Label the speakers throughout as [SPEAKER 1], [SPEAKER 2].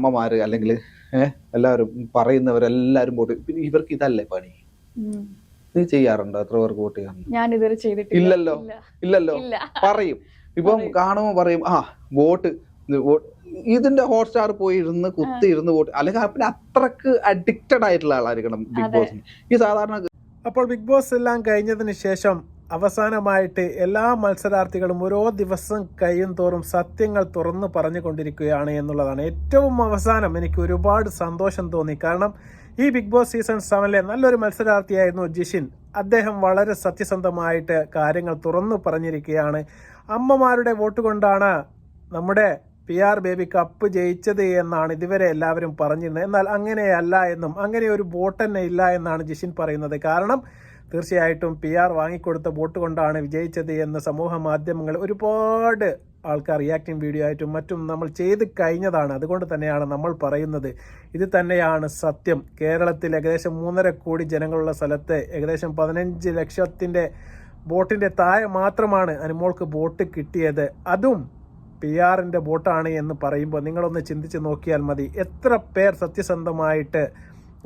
[SPEAKER 1] അമ്മമാര് അല്ലെങ്കിൽ എല്ലാവരും പറയുന്നവരെല്ലാരും വോട്ട് പിന്നെ ഇവർക്ക് ഇതല്ലേ പണി? നീ ചെയ്യാറുണ്ടോ? എത്ര പേർക്ക് വോട്ട് ചെയ്യാറുണ്ട്?
[SPEAKER 2] ഞാൻ ഇതുവരെ ചെയ്തിട്ടില്ല.
[SPEAKER 1] ഇല്ലല്ലോ. ഇല്ലല്ലോ? പറയും. ഇപ്പം. കാണുമ്പോ പറയും ആ വോട്ട് ഇതിന്റെ ഹോട്ട്സ്റ്റാർ പോയി ഇരുന്ന് കുത്തി ഇരുന്ന് വോട്ട് അല്ലെങ്കിൽ പിന്നെ അത്രയ്ക്ക് അഡിക്റ്റഡ് ആയിട്ടുള്ള ആളായിരിക്കണം ബിഗ്
[SPEAKER 2] ബോസ്
[SPEAKER 1] ബോസിന്. ഈ സാധാരണ
[SPEAKER 3] അപ്പോൾ ബിഗ് ബോസ് എല്ലാം കഴിഞ്ഞതിന് ശേഷം അവസാനമായിട്ട് എല്ലാ മത്സരാർത്ഥികളും ഓരോ ദിവസം കഴിയും തോറും സത്യങ്ങൾ തുറന്നു പറഞ്ഞു കൊണ്ടിരിക്കുകയാണ് എന്നുള്ളതാണ്. ഏറ്റവും അവസാനം എനിക്ക് ഒരുപാട് സന്തോഷം തോന്നി. കാരണം ഈ ബിഗ് ബോസ് സീസൺ സെവനിലെ നല്ലൊരു മത്സരാർത്ഥിയായിരുന്നു ജിഷിൻ. അദ്ദേഹം വളരെ സത്യസന്ധമായിട്ട് കാര്യങ്ങൾ തുറന്നു പറഞ്ഞിരിക്കുകയാണ്. അമ്മമാരുടെ വോട്ട് കൊണ്ടാണ് നമ്മുടെ പി ആർ ബേബി കപ്പ് ജയിച്ചത് എന്നാണ് ഇതുവരെ എല്ലാവരും പറഞ്ഞിരുന്നത്. എന്നാൽ അങ്ങനെയല്ല എന്നും അങ്ങനെ ഒരു വോട്ട് തന്നെ ഇല്ല എന്നാണ് ജിഷിൻ പറയുന്നത്. കാരണം തീർച്ചയായിട്ടും പി ആർ വാങ്ങിക്കൊടുത്ത വോട്ട് കൊണ്ടാണ് വിജയിച്ചത് എന്ന് സമൂഹ മാധ്യമങ്ങൾ ഒരുപാട് ആൾക്കാർ റിയാക്ടിങ് വീഡിയോ ആയിട്ടും മറ്റും നമ്മൾ ചെയ്ത് കഴിഞ്ഞതാണ്. അതുകൊണ്ട് തന്നെയാണ് നമ്മൾ പറയുന്നത്. ഇത് തന്നെയാണ് സത്യം. കേരളത്തിൽ ഏകദേശം മൂന്നര കോടി ജനങ്ങളുള്ള സ്ഥലത്ത് ഏകദേശം പതിനഞ്ച് ലക്ഷത്തിന്റെ ബോട്ടിന്റെ താഴെ മാത്രമാണ് അനുമോൾക്ക് ബോട്ട് കിട്ടിയത്. അതും പി ആറിന്റെ ബോട്ടാണ് എന്ന് പറയുമ്പോൾ നിങ്ങളൊന്ന് ചിന്തിച്ച് നോക്കിയാൽ മതി. എത്ര പേർ സത്യസന്ധമായിട്ട്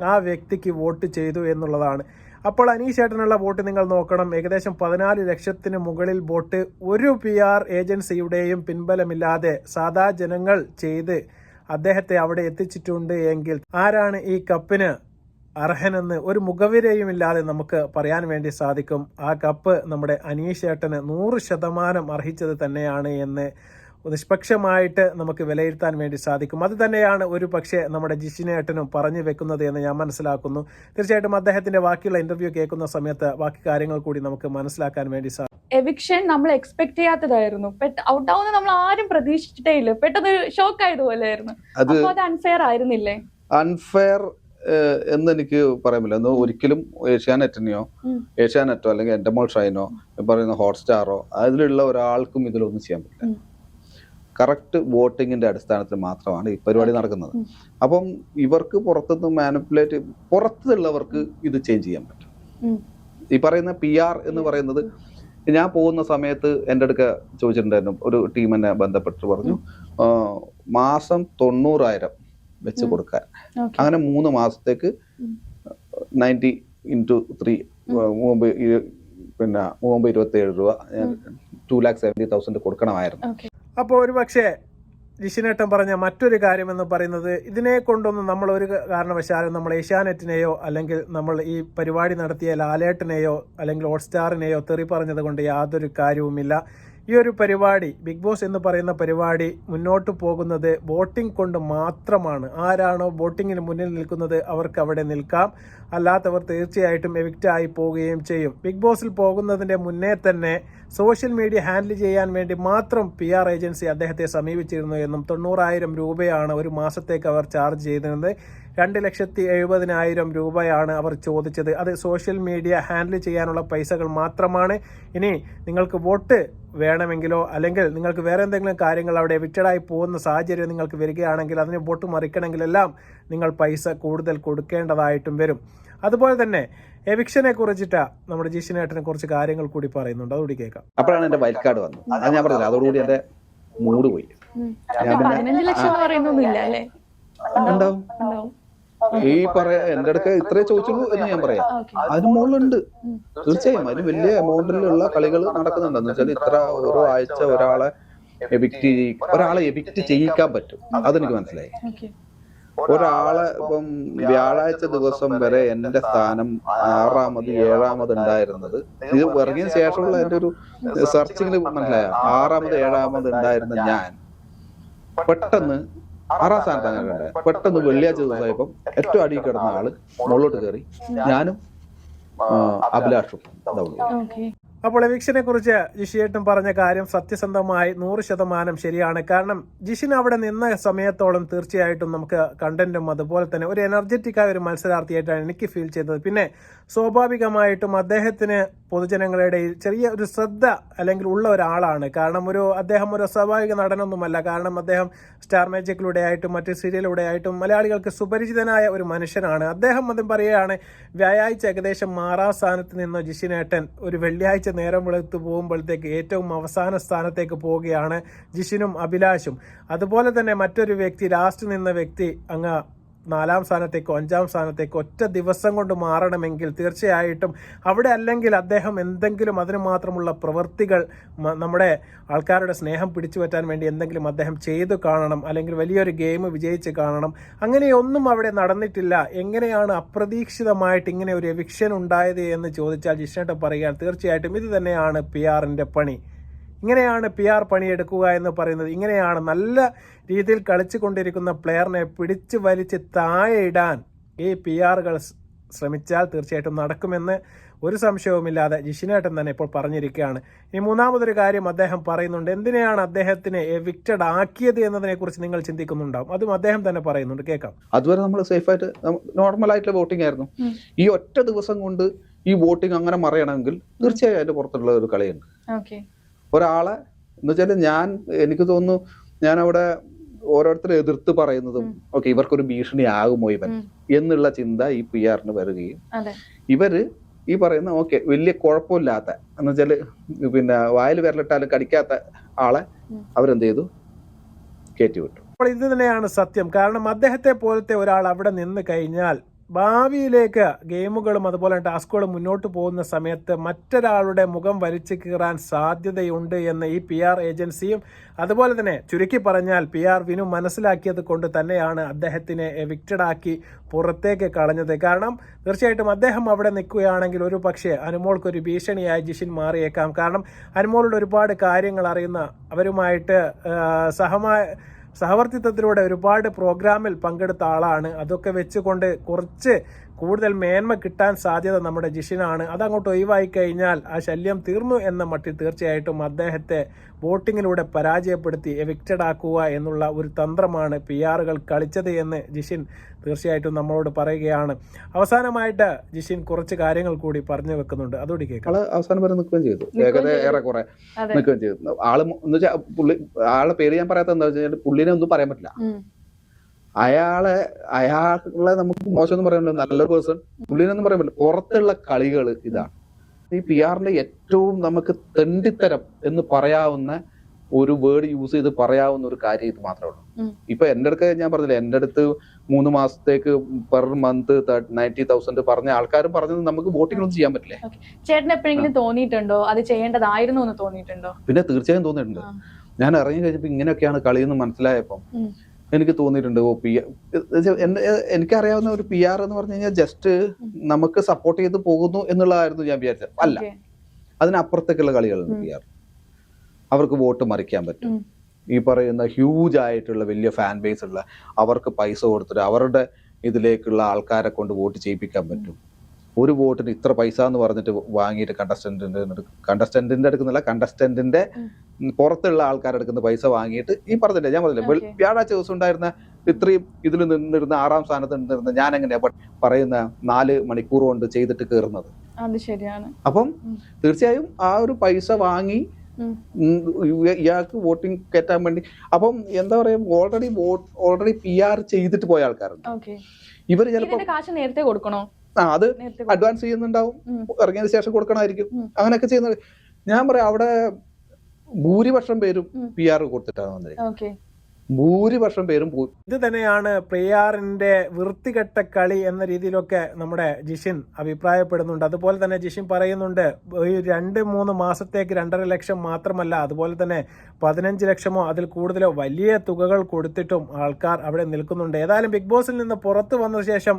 [SPEAKER 3] ആ വ്യക്തിക്ക് വോട്ട് ചെയ്തു എന്നുള്ളതാണ്. അപ്പോൾ അനീഷ് ചേട്ടനുള്ള ബോട്ട് നിങ്ങൾ നോക്കണം. ഏകദേശം പതിനാല് ലക്ഷത്തിന് മുകളിൽ ബോട്ട് ഒരു പി ആർ ഏജൻസിയുടെയും പിൻബലമില്ലാതെ സാധാ ജനങ്ങൾ ചെയ്ത് അദ്ദേഹത്തെ അവിടെ എത്തിച്ചിട്ടുണ്ട് എങ്കിൽ ആരാണ് ഈ കപ്പിന് അർഹനെന്ന് ഒരു മുഖവിരയും ഇല്ലാതെ നമുക്ക് പറയാൻ വേണ്ടി സാധിക്കും. ആ കപ്പ് നമ്മുടെ അനീഷ് ചേട്ടന് നൂറ് ശതമാനം അർഹിച്ചത് തന്നെയാണ് എന്ന് നിഷ്പക്ഷമായിട്ട് നമുക്ക് വിലയിരുത്താൻ വേണ്ടി സാധിക്കും. അത് തന്നെയാണ് ഒരു പക്ഷേ നമ്മുടെ ജിഷിനേട്ടനും പറഞ്ഞു വെക്കുന്നത് എന്ന് ഞാൻ മനസ്സിലാക്കുന്നു. തീർച്ചയായിട്ടും അദ്ദേഹത്തിന്റെ ബാക്കിയുള്ള ഇന്റർവ്യൂ കേൾക്കുന്ന സമയത്ത് ബാക്കി കാര്യങ്ങൾ കൂടി നമുക്ക് മനസ്സിലാക്കാൻ വേണ്ടി സാധിക്കും
[SPEAKER 2] എവിക്ഷൻ നമ്മൾ എക്സ്പെക്ട് ചെയ്യാത്തതായിരുന്നു. ഔട്ട് ആവുന്ന നമ്മൾ ആരും പ്രതീക്ഷിച്ചിട്ടേ ഇല്ല പെട്ടെന്ന് ഷോക്ക് ആയതുപോലെയായിരുന്നു
[SPEAKER 1] അത്
[SPEAKER 2] അപ്പൊ അത് അൺഫെയർ ആയിരുന്നില്ലേ?
[SPEAKER 1] അൺഫെയർ എന്ന് എനിക്ക് പറയാൻ പറ്റില്ല എന്ന് ഒരിക്കലും ഏഷ്യാനെറ്റിനെയോ. ഏഷ്യാനെറ്റോ അല്ലെങ്കിൽ എൻഡമോൾ മോൾ ഷൈനോ പറയുന്ന ഹോട്ട്സ്റ്റാറോ അതിലുള്ള ഒരാൾക്കും ഇതിലൊന്നും ചെയ്യാൻ പറ്റില്ല. കറക്റ്റ് വോട്ടിങ്ങിന്റെ അടിസ്ഥാനത്തിൽ മാത്രമാണ് ഈ പരിപാടി നടക്കുന്നത്. അപ്പം ഇവർക്ക് പുറത്തുനിന്ന് മാനിപ്പുലേറ്റ് പുറത്തുള്ളവർക്ക് ഇത് ചേഞ്ച് ചെയ്യാൻ പറ്റും. ഈ പറയുന്ന പി ആർ എന്ന് പറയുന്നത് ഞാൻ പോകുന്ന സമയത്ത് എന്റെ അടുക്ക ചോദിച്ചിട്ടുണ്ടായിരുന്നു. ഒരു ടീം എന്നെ ബന്ധപ്പെട്ട് പറഞ്ഞു മാസം തൊണ്ണൂറായിരം വെച്ച് കൊടുക്കാൻ. അങ്ങനെ മൂന്ന് മാസത്തേക്ക്. നയന്റി ഇന്റു ത്രീ മുമ്പ് പിന്നെ മൂമ്പ് ഇരുപത്തി ഏഴ് രൂപ ടു ലാക്ക് സെവന്റി തൗസൻഡ് കൊടുക്കണമായിരുന്നു.
[SPEAKER 3] അപ്പോൾ ഒരു പക്ഷേ പറഞ്ഞ മറ്റൊരു കാര്യമെന്ന് പറയുന്നത് ഇതിനെ കൊണ്ടൊന്നും നമ്മൾ ഒരു കാരണവശാലും നമ്മൾ ഏഷ്യാനെറ്റിനെയോ അല്ലെങ്കിൽ നമ്മൾ ഈ പരിപാടി നടത്തിയ ലാലേട്ടനെയോ അല്ലെങ്കിൽ ഹോട്ട്സ്റ്റാറിനെയോ തെറി പറഞ്ഞത് കൊണ്ട് യാതൊരു കാര്യവുമില്ല. ഈ ഒരു പരിപാടി ബിഗ് ബോസ് എന്ന് പറയുന്ന പരിപാടി മുന്നോട്ട് പോകുന്നത് വോട്ടിംഗ് കൊണ്ട് മാത്രമാണ്. ആരാണോ വോട്ടിങ്ങിന് മുന്നിൽ നിൽക്കുന്നത് അവർക്ക് അവിടെ നിൽക്കാം. അല്ലാത്തവർ തീർച്ചയായിട്ടും എവിക്റ്റ് ആയി പോവുകയും ചെയ്യും. ബിഗ് ബോസിൽ പോകുന്നതിന്റെ മുന്നേ തന്നെ സോഷ്യൽ മീഡിയ ഹാൻഡിൽ ചെയ്യാൻ വേണ്ടി മാത്രം പി ആർ ഏജൻസി അദ്ദേഹത്തെ സമീപിച്ചിരുന്നു എന്നും തൊണ്ണൂറായിരം രൂപയാണ് ഒരു മാസത്തേക്ക് അവർ ചാർജ് ചെയ്തിരുന്നത്. രണ്ട് ലക്ഷത്തി എഴുപതിനായിരം രൂപയാണ് അവർ ചോദിച്ചത്. അത് സോഷ്യൽ മീഡിയ ഹാൻഡിൽ ചെയ്യാനുള്ള പൈസകൾ മാത്രമാണ്. ഇനി നിങ്ങൾക്ക് വോട്ട് വേണമെങ്കിലോ അല്ലെങ്കിൽ നിങ്ങൾക്ക് വേറെ എന്തെങ്കിലും കാര്യങ്ങൾ അവിടെ വിറ്റഡായി പോകുന്ന സാഹചര്യം നിങ്ങൾക്ക് വരികയാണെങ്കിൽ അതിന് ബോട്ട് മറിക്കണമെങ്കിലെല്ലാം നിങ്ങൾ പൈസ കൂടുതൽ കൊടുക്കേണ്ടതായിട്ടും വരും. അതുപോലെ തന്നെ എവിക്ഷനെ കുറിച്ചിട്ട് നമ്മുടെ ജിഷിനേട്ടനെ കുറച്ച് കാര്യങ്ങൾ കൂടി പറയുന്നുണ്ട്. അതുകൂടി കേൾക്കാം.
[SPEAKER 1] അപ്പോഴാണ് എന്റെ വൈൽഡ് കാർഡ് വന്നത്. അത് ഞാൻ പറഞ്ഞില്ല അതോടുകൂടി എന്റെ മൂഡ് പോയി. ഉണ്ടാവും ഈ പറയാ എന്റെ അടുക്ക ഇത്രേ ചോദിച്ചുള്ളൂ എന്ന് ഞാൻ പറയാം. അതിന് മുകളിലുണ്ട്. തീർച്ചയായും. അതിന് വലിയ എമൗണ്ടിലുള്ള കളികൾ നടക്കുന്നുണ്ട്. എന്ന് വെച്ചാൽ ഇത്ര ഓരോ ആഴ്ച ഒരാളെ എവിക്റ്റ് ഒരാളെ എവിക്റ്റ് ചെയ്യിക്കാൻ പറ്റും. അതെനിക്ക് മനസ്സിലായി. ഒരാളെ ഇപ്പം വ്യാഴാഴ്ച ദിവസം വരെ എന്റെ സ്ഥാനം ആറാമത് ഏഴാമത് ഉണ്ടായിരുന്നത്. ഇത് ഇറങ്ങിയ ശേഷമുള്ള എന്റെ ഒരു സെർച്ചിങ്ങിൽ മനസ്സിലായ? ആറാമത് ഏഴാമത് ഉണ്ടായിരുന്ന ഞാൻ. പെട്ടെന്ന് ആറാം സ്ഥാനത്താണ് അങ്ങനെ കണ്ടത് പെട്ടെന്ന് വെള്ളിയാഴ്ച ദിവസമായപ്പം ഏറ്റവും അടിയിൽ കിടന്ന ആൾ മുകളിലോട്ട് കയറി. ഞാനും അഭിലാഷും.
[SPEAKER 3] അപ്പോൾ എവിക്സിനെ കുറിച്ച് ജിഷിയേട്ടൻ പറഞ്ഞ കാര്യം സത്യസന്ധമായി നൂറ് ശതമാനം ശരിയാണ്. കാരണം ജിഷിൻ അവിടെ നിന്ന സമയത്തോളം തീർച്ചയായിട്ടും നമുക്ക് കണ്ടന്റും അതുപോലെ തന്നെ ഒരു എനർജറ്റിക്കായ ഒരു മത്സരാർത്ഥിയായിട്ടാണ് എനിക്ക് ഫീൽ ചെയ്തത്. പിന്നെ സ്വാഭാവികമായിട്ടും അദ്ദേഹത്തിന് പൊതുജനങ്ങളുടെ ചെറിയ ഒരു ശ്രദ്ധ അല്ലെങ്കിൽ ഉള്ള ഒരാളാണ്. കാരണം ഒരു അദ്ദേഹം ഒരു സ്വാഭാവിക നടനൊന്നുമല്ല. കാരണം അദ്ദേഹം സ്റ്റാർ മാജിക്കിലൂടെ ആയിട്ടും മറ്റ് സീരിയലിലൂടെ ആയിട്ടും മലയാളികൾക്ക് സുപരിചിതനായ ഒരു മനുഷ്യനാണ്. അദ്ദേഹം അതും പറയുകയാണ് വ്യാഴാഴ്ച ഏകദേശം മാറാ സ്ഥാനത്ത് നിന്ന് ജിഷിനേട്ടൻ ഒരു വെള്ളിയാഴ്ച നേരം വെളുത്ത് പോകുമ്പോഴത്തേക്ക് ഏറ്റവും അവസാന സ്ഥാനത്തേക്ക് പോവുകയാണ് ജിഷിനും അഭിലാഷും. അതുപോലെ തന്നെ മറ്റൊരു വ്യക്തി ലാസ്റ്റ് നിന്ന വ്യക്തി അങ്ങ് നാലാം സ്ഥാനത്തേക്കോ അഞ്ചാം സ്ഥാനത്തേക്കോ ഒറ്റ ദിവസം കൊണ്ട് മാറണമെങ്കിൽ തീർച്ചയായിട്ടും അവിടെ അല്ലെങ്കിൽ അദ്ദേഹം എന്തെങ്കിലും അതിന് മാത്രമുള്ള പ്രവൃത്തികൾ നമ്മുടെ ആൾക്കാരുടെ സ്നേഹം പിടിച്ചു പറ്റാൻ വേണ്ടി എന്തെങ്കിലും അദ്ദേഹം ചെയ്തു കാണണം അല്ലെങ്കിൽ വലിയൊരു ഗെയിം വിജയിച്ച് കാണണം. അങ്ങനെയൊന്നും അവിടെ നടന്നിട്ടില്ല. എങ്ങനെയാണ് അപ്രതീക്ഷിതമായിട്ട് ഇങ്ങനെ ഒരു എവിക്ഷൻ ഉണ്ടായത് എന്ന് ചോദിച്ചാൽ ജിഷ്ണേട്ടൻ പറയുക തീർച്ചയായിട്ടും ഇത് തന്നെയാണ് പി ആറിന്റെ പണി. ഇങ്ങനെയാണ് പി ആർ പണിയെടുക്കുക എന്ന് പറയുന്നത്. ഇങ്ങനെയാണ് നല്ല രീതിയിൽ കളിച്ചുകൊണ്ടിരിക്കുന്ന പ്ലെയറിനെ പിടിച്ചു വലിച്ച് താഴെ ഇടാൻ ഈ പി ആറുകൾ ശ്രമിച്ചാൽ തീർച്ചയായിട്ടും നടക്കുമെന്ന് ഒരു സംശയവുമില്ലാതെ ജിഷിനേട്ടൻ തന്നെ ഇപ്പോൾ പറഞ്ഞിരിക്കുകയാണ്. ഇനി മൂന്നാമതൊരു കാര്യം അദ്ദേഹം പറയുന്നുണ്ട്. എന്തിനെയാണ് അദ്ദേഹത്തിനെ എവിക്റ്റഡ് ആക്കിയത് എന്നതിനെക്കുറിച്ച് നിങ്ങൾ ചിന്തിക്കുന്നുണ്ടാവും. അതും അദ്ദേഹം തന്നെ പറയുന്നുണ്ട്. കേൾക്കാം.
[SPEAKER 1] അതുവരെ നമ്മൾ സേഫായിട്ട് നോർമൽ ആയിട്ടുള്ള വോട്ടിംഗ് ആയിരുന്നു. ഈ ഒറ്റ ദിവസം കൊണ്ട് ഈ വോട്ടിംഗ് അങ്ങനെ മറിയണമെങ്കിൽ തീർച്ചയായും അതിന്റെ പുറത്തുള്ള ഒരു കളിയുണ്ട്.
[SPEAKER 2] ഓക്കെ
[SPEAKER 1] ഒരാളെ എന്ന് വെച്ചാൽ ഞാൻ എനിക്ക് തോന്നുന്നു ഞാൻ അവിടെ ഓരോരുത്തരെ എതിർത്ത് പറയുന്നതും ഓക്കെ ഇവർക്കൊരു ഭീഷണി ആകുമോ ഇവൻ എന്നുള്ള ചിന്ത ഈ പി ആറിന് വരികയും
[SPEAKER 2] അതെ.
[SPEAKER 1] ഇവർ ഈ പറയുന്ന ഓക്കെ വലിയ കുഴപ്പമില്ലാത്ത എന്ന് വെച്ചാൽ പിന്നെ വായിൽ വിരലിട്ടാലും കടിക്കാത്ത ആളെ. അവരെന്ത് ചെയ്തു? കയറ്റി വിട്ടു.
[SPEAKER 3] അപ്പോൾ ഇത് തന്നെയാണ് സത്യം. കാരണം അദ്ദേഹത്തെ പോലത്തെ ഒരാൾ അവിടെ നിന്ന് കഴിഞ്ഞാൽ ഭാവിയിലേക്ക് ഗെയിമുകളും അതുപോലെ ടാസ്കുകളും മുന്നോട്ട് പോകുന്ന സമയത്ത് മറ്റൊരാളുടെ മുഖം വലിച്ചു കീറാൻ സാധ്യതയുണ്ട് എന്ന് ഈ പി ആർ ഏജൻസിയും അതുപോലെ തന്നെ ചുരുക്കി പറഞ്ഞാൽ പി ആർ വിനു മനസ്സിലാക്കിയത് കൊണ്ട് തന്നെയാണ് അദ്ദേഹത്തിനെ എവിക്റ്റഡ് ആക്കി പുറത്തേക്ക് കളഞ്ഞത്. കാരണം തീർച്ചയായിട്ടും അദ്ദേഹം അവിടെ നിൽക്കുകയാണെങ്കിൽ ഒരു പക്ഷേ അനുമോൾക്കൊരു ഭീഷണിയായി ജിഷിൻ മാറിയേക്കാം. കാരണം അനുമോളുടെ ഒരുപാട് കാര്യങ്ങൾ അറിയുന്ന അവരുമായിട്ട് സഹമായ സഹവർത്തിത്വത്തിലൂടെ ഒരുപാട് പ്രോഗ്രാമിൽ പങ്കെടുത്ത ആളാണ്. അതൊക്കെ വെച്ചുകൊണ്ട് കുറച്ച് കൂടുതൽ മേന്മ കിട്ടാൻ സാധ്യത നമ്മുടെ ജിഷിനാണ്. അതങ്ങോട്ട് ഒഴിവായി കഴിഞ്ഞാൽ ആ ശല്യം തീർന്നു എന്ന മട്ടിൽ തീർച്ചയായിട്ടും അദ്ദേഹത്തെ വോട്ടിങ്ങിലൂടെ പരാജയപ്പെടുത്തി എവിക്റ്റഡ് ആക്കുക എന്നുള്ള ഒരു തന്ത്രമാണ് പി ആറുകൾ കളിച്ചത് എന്ന് ജിഷിൻ തീർച്ചയായിട്ടും നമ്മളോട് പറയുകയാണ്. അവസാനമായിട്ട് ജിഷിൻ കുറച്ച് കാര്യങ്ങൾ കൂടി പറഞ്ഞു വെക്കുന്നുണ്ട്. അതോടി കേൾക്കാം.
[SPEAKER 1] അവസാനം വരെ നിൽക്കുകയും ചെയ്തു. ഏറെക്കുറെ നിൽക്കുകയും ചെയ്തു. ആൾ എന്ന് വെച്ചാൽ പുള്ളി ആളെ പേര് ഞാൻ പറയാത്ത എന്താ വെച്ചാൽ പുള്ളിനെ ഒന്നും പറയാൻ പറ്റില്ല. അയാളെ അയാളെ നമുക്ക് മോശമൊന്നും പറയാൻ നല്ല നല്ലൊരു പേഴ്സൺ പുള്ളിനൊന്നും പറയാൻ പറ്റില്ല. പുറത്തുള്ള കളികൾ ഇതാണ്. ഈ പി ആറിന്റെ ഏറ്റവും നമുക്ക് തെണ്ടിത്തരം എന്ന് പറയാവുന്ന ഒരു വേർഡ് യൂസ് ചെയ്ത് പറയാവുന്ന ഒരു കാര്യം ഇത് മാത്രമേ ഉള്ളൂ. ഇപ്പൊ എന്റെ അടുത്ത് ഞാൻ പറഞ്ഞില്ല എന്റെ അടുത്ത് മൂന്ന് മാസത്തേക്ക് പെർ മന്ത് നയന്റി തൗസൻഡ് പറഞ്ഞ ആൾക്കാരും പറഞ്ഞത് നമുക്ക് വോട്ടിംഗ് ഒന്നും ചെയ്യാൻ പറ്റില്ലേ?
[SPEAKER 2] ചേട്ടൻ എപ്പോഴെങ്കിലും തോന്നിയിട്ടുണ്ടോ? അത് ചെയ്യേണ്ടതായിരുന്നു എന്ന് തോന്നിയിട്ടുണ്ടോ?
[SPEAKER 1] പിന്നെ തീർച്ചയായും തോന്നിയിട്ടുണ്ട്. ഞാൻ ഇറങ്ങി കഴിഞ്ഞപ്പോ ഇങ്ങനെയൊക്കെയാണ് കളിയെന്ന് മനസ്സിലായപ്പം. എനിക്ക് തോന്നിയിട്ടുണ്ട്. ഓ പി എനിക്കറിയാവുന്ന ഒരു പി ആർ എന്ന് പറഞ്ഞു കഴിഞ്ഞാൽ ജസ്റ്റ് നമുക്ക് സപ്പോർട്ട് ചെയ്ത് പോകുന്നു എന്നുള്ളതായിരുന്നു ഞാൻ വിചാരിച്ചത്. അല്ല. അതിനപ്പുറത്തേക്കുള്ള കളികളുണ്ട്. P R. അവർക്ക് വോട്ട് മറിക്കാൻ പറ്റും. ഈ പറയുന്ന ഹ്യൂജ് ആയിട്ടുള്ള വലിയ ഫാൻ ബേസ് ഉള്ള അവർക്ക് പൈസ കൊടുത്തിട്ട് അവരുടെ ഇതിലേക്കുള്ള ആൾക്കാരെ കൊണ്ട് വോട്ട് ചെയ്യിപ്പിക്കാൻ പറ്റും. ഒരു വോട്ടിന് ഇത്ര പൈസ എന്ന് പറഞ്ഞിട്ട് വാങ്ങിയിട്ട് കണ്ടസ്റ്റന്റിന്റെ കണ്ടസ്റ്റന്റിന്റെ അടുക്കുന്നില്ല കണ്ടസ്റ്റന്റിന്റെ. പുറത്തുള്ള ആൾക്കാരുടെ അടുക്കുന്ന പൈസ വാങ്ങിയിട്ട് ഈ പറഞ്ഞില്ല ഞാൻ പറഞ്ഞില്ല. വ്യാഴാഴ്ച ദിവസം ഉണ്ടായിരുന്ന ഇത്രയും ഇതിൽ നിന്നിരുന്ന ആറാം സ്ഥാനത്ത് നിന്നിരുന്ന ഞാൻ എങ്ങനെയാ പറയുന്ന നാല് മണിക്കൂർ കൊണ്ട് ചെയ്തിട്ട് കയറുന്നത്?
[SPEAKER 2] അത് ശരിയാണ്.
[SPEAKER 1] അപ്പം തീർച്ചയായും ആ ഒരു പൈസ വാങ്ങി ഇയാൾക്ക് വോട്ടിംഗ് കയറ്റാൻ വേണ്ടി അപ്പം എന്താ പറയാ already vote already P R ചെയ്തിട്ട് പോയ ആൾക്കാരുണ്ട്.
[SPEAKER 2] ഇവർ
[SPEAKER 1] ഇവർ ചിലപ്പോൾ
[SPEAKER 2] കാശ് നേരത്തെ കൊടുക്കണോ?
[SPEAKER 1] ആ അത് അഡ്വാൻസ് ചെയ്യുന്നുണ്ടാവും. ഇറങ്ങിയതിന് ശേഷം കൊടുക്കണമായിരിക്കും. അങ്ങനെയൊക്കെ ചെയ്യുന്നത് ഞാൻ പറയാം അവിടെ ഭൂരിപക്ഷം പേരും. പി ആർ കൊടുത്തിട്ടാണ് വന്നത് ഭൂരിപക്ഷം പേരും
[SPEAKER 3] ഇത് തന്നെയാണ് പ്രിയാറിന്റെ വൃത്തികെട്ട കളി എന്ന രീതിയിലൊക്കെ നമ്മുടെ ജിഷിൻ അഭിപ്രായപ്പെടുന്നുണ്ട്. അതുപോലെ തന്നെ ജിഷിൻ പറയുന്നുണ്ട് ഈ രണ്ട് മൂന്ന് മാസത്തേക്ക് രണ്ടര ലക്ഷം മാത്രമല്ല അതുപോലെ തന്നെ പതിനഞ്ച് ലക്ഷമോ അതിൽ കൂടുതലോ വലിയ തുകകൾ കൊടുത്തിട്ടും ആൾക്കാർ അവിടെ നിൽക്കുന്നുണ്ട്. ഏതായാലും ബിഗ് ബോസിൽ നിന്ന് പുറത്തു വന്ന ശേഷം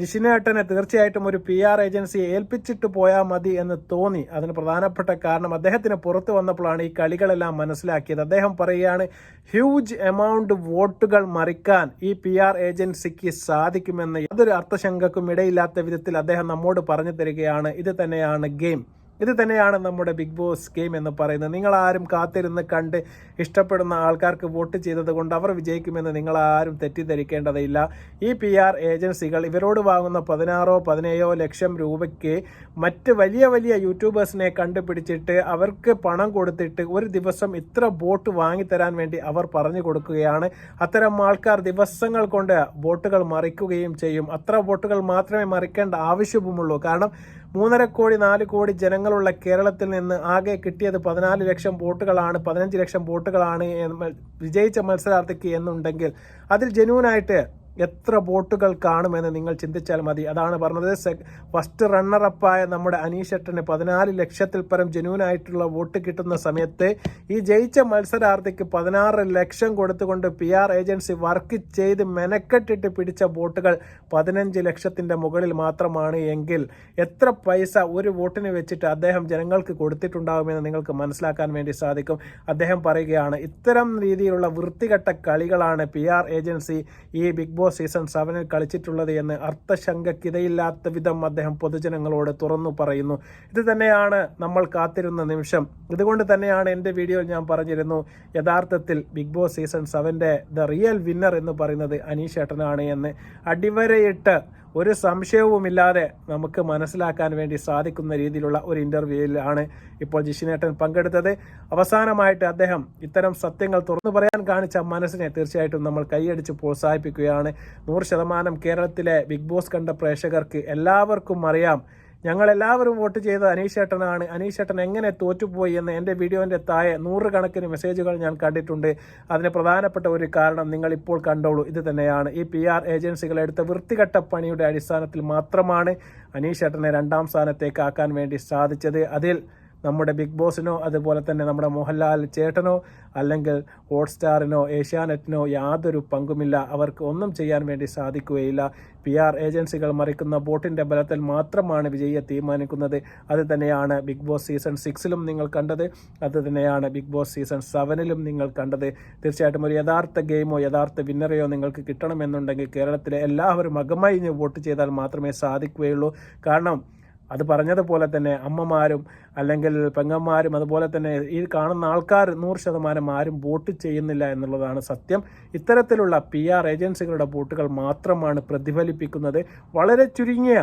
[SPEAKER 3] ജിഷിനേട്ടനെ തീർച്ചയായിട്ടും ഒരു പി ആർ ഏജൻസിയെ ഏൽപ്പിച്ചിട്ട് പോയാൽ മതി എന്ന് തോന്നി. അതിന് പ്രധാനപ്പെട്ട കാരണം അദ്ദേഹത്തിന് പുറത്തു വന്നപ്പോഴാണ് ഈ കളികളെല്ലാം മനസ്സിലാക്കിയത്. അദ്ദേഹം പറയുകയാണ് ഹ്യൂജ് എമൗണ്ട് വോട്ടുകൾ മറിക്കാൻ ഈ പി ആർ ഏജൻസിക്ക് സാധിക്കുമെന്ന് യാതൊരു അർത്ഥശങ്കക്കും ഇടയില്ലാത്ത വിധത്തിൽ അദ്ദേഹം നമ്മോട് പറഞ്ഞു തരികയാണ്. ഇത് തന്നെയാണ് ഗെയിം. ഇത് തന്നെയാണ് നമ്മുടെ ബിഗ് ബോസ് ഗെയിം എന്ന് പറയുന്നത്. നിങ്ങൾ ആരും കാത്തിരുന്ന് കണ്ട് ഇഷ്ടപ്പെടുന്ന ആൾക്കാർക്ക് വോട്ട് ചെയ്തത് കൊണ്ട് അവർ വിജയിക്കുമെന്ന് നിങ്ങൾ ആരും തെറ്റിദ്ധരിക്കേണ്ടതില്ല. ഈ പി ആർ ഏജൻസികൾ ഇവരോട് വാങ്ങുന്ന പതിനാറോ പതിനേഴോ ലക്ഷം രൂപയ്ക്ക് മറ്റ് വലിയ വലിയ യൂട്യൂബേഴ്സിനെ കണ്ടുപിടിച്ചിട്ട് അവർക്ക് പണം കൊടുത്തിട്ട് ഒരു ദിവസം ഇത്ര വോട്ട് വാങ്ങിത്തരാൻ വേണ്ടി അവർ പറഞ്ഞു കൊടുക്കുകയാണ്. അത്തരം ആൾക്കാർ ദിവസങ്ങൾ കൊണ്ട് വോട്ടുകൾ മറിക്കുകയും ചെയ്യും. അത്ര വോട്ടുകൾ മാത്രമേ മറിക്കേണ്ട ആവശ്യവുമുള്ളൂ. കാരണം മൂന്നര കോടി നാല് കോടി ജനങ്ങളുള്ള കേരളത്തിൽ നിന്ന് ആകെ കിട്ടിയത് പതിനാല് ലക്ഷം വോട്ടുകളാണ് പതിനഞ്ച് ലക്ഷം വോട്ടുകളാണ് വിജയിച്ച മത്സരാർത്ഥിക്ക് എന്നുണ്ടെങ്കിൽ അതിൽ ജനുവനായിട്ട് എത്ര വോട്ടുകൾ കാണുമെന്ന് നിങ്ങൾ ചിന്തിച്ചാൽ മതി. അതാണ് പറഞ്ഞത്. ഫസ്റ്റ് റണ്ണറപ്പായ നമ്മുടെ അനീഷട്ടന് പതിനാല് ലക്ഷത്തിൽ പരം ജനുവനായിട്ടുള്ള വോട്ട് കിട്ടുന്ന സമയത്ത് ഈ ജയിച്ച മത്സരാർത്ഥിക്ക് പതിനാറ് ലക്ഷം കൊടുത്തുകൊണ്ട് പി ആർ ഏജൻസി വർക്ക് ചെയ്ത് മെനക്കെട്ടിട്ട് പിടിച്ച വോട്ടുകൾ പതിനഞ്ച് ലക്ഷത്തിന്റെ മുകളിൽ മാത്രമാണ് എങ്കിൽ എത്ര പൈസ ഒരു വോട്ടിന് വെച്ചിട്ട് അദ്ദേഹം ജനങ്ങൾക്ക് കൊടുത്തിട്ടുണ്ടാകുമെന്ന് നിങ്ങൾക്ക് മനസ്സിലാക്കാൻ വേണ്ടി സാധിക്കും. അദ്ദേഹം പറയുകയാണ് ഇത്തരം രീതിയിലുള്ള വൃത്തികെട്ട കളികളാണ് പി ഏജൻസി ഈ ബിഗ് ബോസ് സീസൺ സെവനിൽ കളിച്ചിട്ടുള്ളത് എന്ന് അർത്ഥശങ്കക്കിതയില്ലാത്ത വിധം അദ്ദേഹം പൊതുജനങ്ങളോട് തുറന്നു പറയുന്നു. ഇത് തന്നെയാണ് നമ്മൾ കാത്തിരുന്ന നിമിഷം. ഇതുകൊണ്ട് തന്നെയാണ് എന്റെ വീഡിയോയിൽ ഞാൻ പറഞ്ഞിരുന്നു. യഥാർത്ഥത്തിൽ ബിഗ് ബോസ് സീസൺ സെവന്റെ ദ റിയൽ വിന്നർ എന്ന് പറയുന്നത് അനീഷ് ഏട്ടനാണ് എന്ന്. അടിവരയിട്ട് ഒരു സംശയവുമില്ലാതെ നമുക്ക് മനസ്സിലാക്കാൻ വേണ്ടി സാധിക്കുന്ന രീതിയിലുള്ള ഒരു ഇന്റർവ്യൂവിലാണ് ഇപ്പോൾ ജിഷിനേട്ടൻ പങ്കെടുത്തത്. അവസാനമായിട്ട് അദ്ദേഹം ഇത്തരം സത്യങ്ങൾ തുറന്നു പറയാൻ കാണിച്ച മനസ്സിനെ തീർച്ചയായിട്ടും നമ്മൾ കൈയടിച്ച് പ്രോത്സാഹിപ്പിക്കുകയാണ്. നൂറ് ശതമാനം കേരളത്തിലെ ബിഗ് ബോസ് കണ്ട പ്രേക്ഷകർക്ക് എല്ലാവർക്കും അറിയാം ഞങ്ങൾ എല്ലാവരും വോട്ട് ചെയ്തത് അനീഷേട്ടനാണ്. അനീഷേട്ടൻ എങ്ങനെ തോറ്റുപോയി എന്ന് എന്റെ വീഡിയോന്റെ താഴെ നൂറുകണക്കിന് മെസ്സേജുകൾ ഞാൻ കണ്ടിട്ടുണ്ട്. അതിന് പ്രധാനപ്പെട്ട ഒരു കാരണം നിങ്ങൾ ഇപ്പോൾ കണ്ടോളൂ. ഇത് തന്നെയാണ്. ഈ പി ആർ ഏജൻസികൾ വൃത്തികെട്ട പണിയുടെ അടിസ്ഥാനത്തിൽ മാത്രമാണ് അനീഷേട്ടനെ രണ്ടാം സ്ഥാനത്തേക്ക് ആക്കാൻ വേണ്ടി സാധിച്ചത്. അതിൽ നമ്മുടെ ബിഗ് ബോസിനോ അതുപോലെ തന്നെ നമ്മുടെ മോഹൻലാൽ ചേട്ടനോ അല്ലെങ്കിൽ ഹോട്ട്സ്റ്റാറിനോ ഏഷ്യാനെറ്റിനോ യാതൊരു പങ്കുമില്ല. അവർക്ക് ഒന്നും ചെയ്യാൻ വേണ്ടി സാധിക്കുകയില്ല. പി ആർ ഏജൻസികൾ മറിക്കുന്ന ബോട്ടിന്റെ ബലത്തിൽ മാത്രമാണ് വിജയിയെ തീരുമാനിക്കുന്നത്. അത് തന്നെയാണ് ബിഗ് ബോസ് സീസൺ സിക്സിലും നിങ്ങൾ കണ്ടത്. അത് തന്നെയാണ് ബിഗ് ബോസ് സീസൺ സെവനിലും നിങ്ങൾ കണ്ടത്. തീർച്ചയായിട്ടും ഒരു യഥാർത്ഥ ഗെയിമോ യഥാർത്ഥ വിന്നറെയോ നിങ്ങൾക്ക് കിട്ടണമെന്നുണ്ടെങ്കിൽ കേരളത്തിലെ എല്ലാവരും അകമഴിഞ്ഞ് വോട്ട് ചെയ്താൽ മാത്രമേ സാധിക്കുകയുള്ളൂ. കാരണം അത് പറഞ്ഞതുപോലെ തന്നെ അമ്മമാരും അല്ലെങ്കിൽ പെങ്ങന്മാരും അതുപോലെ തന്നെ ഈ കാണുന്ന ആൾക്കാർ നൂറ് ശതമാനം ആരും വോട്ട് ചെയ്യുന്നില്ല എന്നുള്ളതാണ് സത്യം. ഇത്തരത്തിലുള്ള പി ആർ ഏജൻസികളുടെ വോട്ടുകൾ മാത്രമാണ് പ്രതിഫലിപ്പിക്കുന്നത്. വളരെ ചുരുങ്ങിയ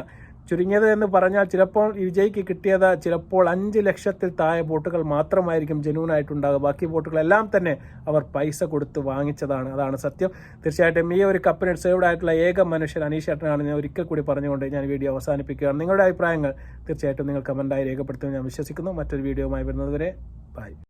[SPEAKER 3] ചുരുങ്ങിയത് എന്ന് പറഞ്ഞാൽ ചിലപ്പോൾ വിജയ്ക്ക് കിട്ടിയത് ചിലപ്പോൾ അഞ്ച് ലക്ഷത്തിൽ താഴെ ബോട്ടുകൾ മാത്രമായിരിക്കും ജനുവനായിട്ടുണ്ടാകുക ബാക്കി ബോട്ടുകളെല്ലാം തന്നെ അവർ പൈസ കൊടുത്ത് വാങ്ങിച്ചതാണ്. അതാണ് സത്യം. തീർച്ചയായിട്ടും ഈ ഒരു കപ്പിന് സേവ്ഡ് ആയിട്ടുള്ള ഏക മനുഷ്യൻ അനീഷ് ചേട്ടനാണ് ഞാൻ ഒരിക്കൽ കൂടി പറഞ്ഞുകൊണ്ട് ഞാൻ വീഡിയോ അവസാനിപ്പിക്കുകയാണ്. നിങ്ങളുടെ അഭിപ്രായങ്ങൾ തീർച്ചയായിട്ടും നിങ്ങൾ കമന്റായി രേഖപ്പെടുത്തുമെന്ന് ഞാൻ വിശ്വസിക്കുന്നു. മറ്റൊരു വീഡിയോയുമായി വരുന്നതുവരെ ബൈ